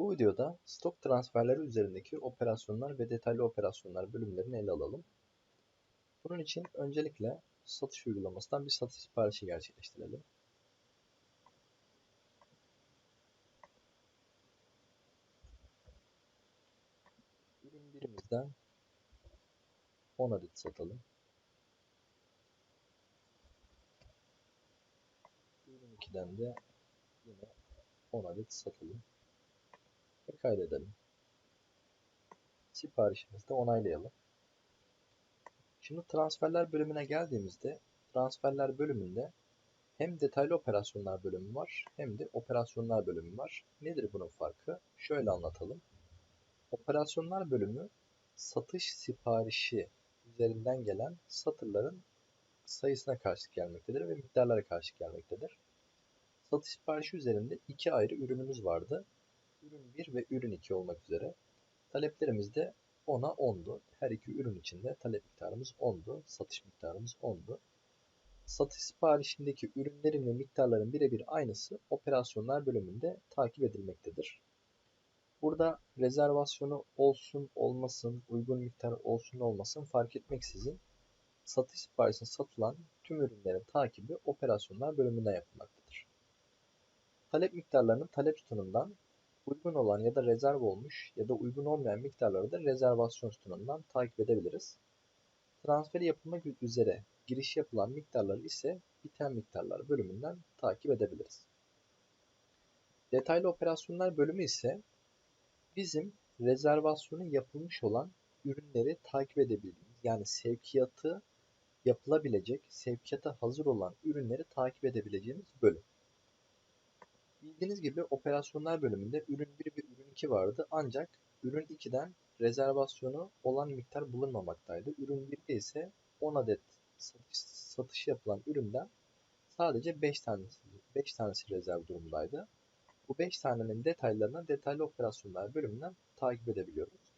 Bu videoda stok transferleri üzerindeki operasyonlar ve detaylı operasyonlar bölümlerini ele alalım. Bunun için öncelikle satış uygulamasından bir satış siparişi gerçekleştirelim. Ürün birimizden 10 adet satalım. Ürün 2'den de yine 10 adet satalım. Ve kaydedelim. Siparişimizi de onaylayalım. Şimdi transferler bölümüne geldiğimizde transferler bölümünde hem detaylı operasyonlar bölümü var hem de operasyonlar bölümü var. Nedir bunun farkı? Şöyle anlatalım. Operasyonlar bölümü satış siparişi üzerinden gelen satırların sayısına karşılık gelmektedir ve miktarlara karşılık gelmektedir. Satış siparişi üzerinde iki ayrı ürünümüz vardı. Ürün 1 ve ürün 2 olmak üzere. Taleplerimiz de 10'a 10'du. Her iki ürün için de talep miktarımız 10'du. Satış miktarımız 10'du. Satış siparişindeki ürünlerin ve miktarların birebir aynısı operasyonlar bölümünde takip edilmektedir. Burada rezervasyonu olsun olmasın, uygun miktar olsun olmasın fark etmeksizin satış siparişine satılan tüm ürünlerin takibi operasyonlar bölümünden yapılmaktadır. Talep miktarlarının talep sütunundan uygun olan ya da rezerv olmuş ya da uygun olmayan miktarları da rezervasyon sütunundan takip edebiliriz. Transferi yapılmak üzere giriş yapılan miktarları ise biten miktarlar bölümünden takip edebiliriz. Detaylı operasyonlar bölümü ise bizim rezervasyonu yapılmış olan ürünleri takip edebildiğimiz yani sevkiyatı yapılabilecek, sevkiyata hazır olan ürünleri takip edebileceğimiz bölüm. Bildiğiniz gibi operasyonlar bölümünde ürün 1 ve ürün 2 vardı ancak ürün 2'den rezervasyonu olan miktar bulunmamaktaydı. Ürün 1'de ise 10 adet satış, satış yapılan üründen sadece 5 tanesi, 5 tanesi rezerv durumdaydı. Bu 5 tanenin detaylarını detaylı operasyonlar bölümünden takip edebiliyoruz.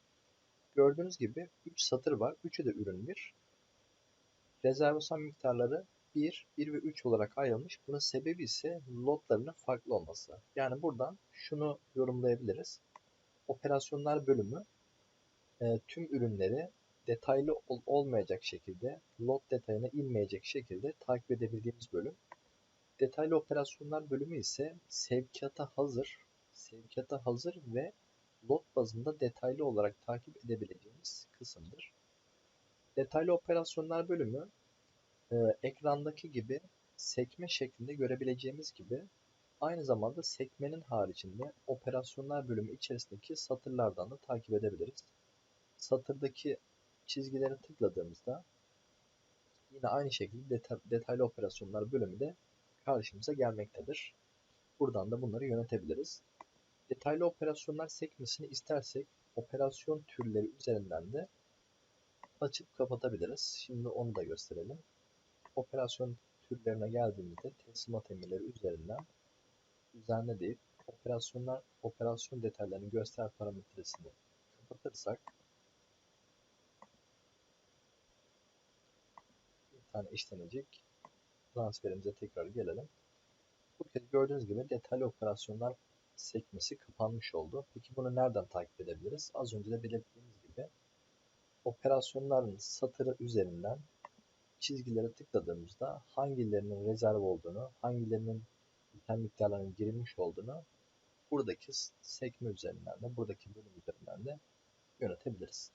Gördüğünüz gibi 3 satır var. 3'ü de ürün 1. Rezervasyon miktarları 1, 1 ve 3 olarak ayrılmış. Bunun sebebi ise lotlarının farklı olması. Yani buradan şunu yorumlayabiliriz. Operasyonlar bölümü e, tüm ürünleri detaylı ol olmayacak şekilde, lot detayına inmeyecek şekilde takip edebildiğimiz bölüm. Detaylı operasyonlar bölümü ise sevkiyata hazır, sevkiyata hazır ve lot bazında detaylı olarak takip edebileceğimiz kısımdır. Detaylı operasyonlar bölümü e, ekrandaki gibi sekme şeklinde görebileceğimiz gibi aynı zamanda sekmenin haricinde operasyonlar bölümü içerisindeki satırlardan da takip edebiliriz. Satırdaki çizgileri tıkladığımızda yine aynı şekilde deta detaylı operasyonlar bölümü de karşımıza gelmektedir. Buradan da bunları yönetebiliriz. Detaylı operasyonlar sekmesini istersek operasyon türleri üzerinden de açıp kapatabiliriz. Şimdi onu da gösterelim. Operasyon türlerine geldiğimizde teslimat emirleri üzerinden düzenle deyip operasyonlar operasyon detaylarını göster parametresini kapatırsak bir tane işlenecek. Transferimize tekrar gelelim. Bu kez gördüğünüz gibi detaylı operasyonlar sekmesi kapanmış oldu. Peki bunu nereden takip edebiliriz? Az önce de belirttiğimiz gibi operasyonların satırı üzerinden çizgilere tıkladığımızda hangilerinin rezerv olduğunu, hangilerinin biten miktarların girilmiş olduğunu buradaki sekme üzerinden de, buradaki bölüm üzerinden de yönetebiliriz.